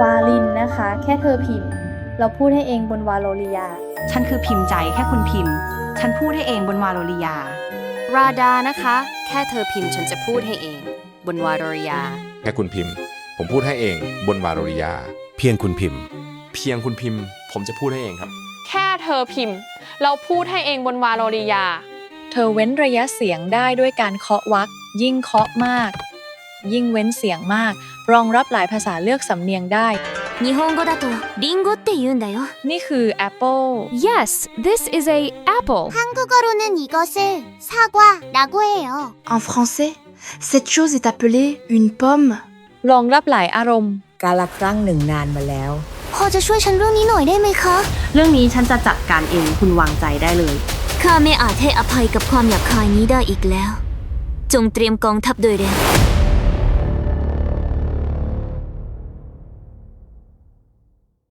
วาลินนะคะ แค่เธอพิมพ์ เราพูดให้เองบนวาโลริยา ฉันคือพิมพ์ใจแค่คุณพิมพ์ ฉันพูดให้เองบนวาโลริยา ราดานะคะ แค่เธอพิมพ์ฉันจะพูดให้เอง บนวาโรริยา แค่คุณพิมพ์ ผมพูดให้เองบนวาโรริยา เพียงคุณพิมพ์ เพียงคุณพิมพ์ ผมจะพูดให้เองครับ แค่เธอพิมพ์ เราพูดให้เองบนวาโลริยา เธอเว้นระยะเสียงได้ด้วยการเคาะวรรคยิ่งเคาะมาก ยิ่งเว้นเสียงมาก รองรับหลายภาษาเลือกสำเนียงได้ 日本語だとリンゴって言うんだよ นี่คือ Apple Yes this is a apple 한국어로는 이것을 사과라고 해요 En français, cette chose est appelée une pomme. รองรับหลายอารมณ์ กาละครั้งหนึ่งนานมาแล้ว พอจะช่วยฉันเรื่องนี้หน่อยได้ไหมคะ เรื่องนี้ฉันจะจัดการเองคุณวางใจได้เลย ข้าไม่อาจให้อภัยกับความหยาบคายนี้ได้อีกแล้ว จงเตรียมกองทัพโดยเร็ว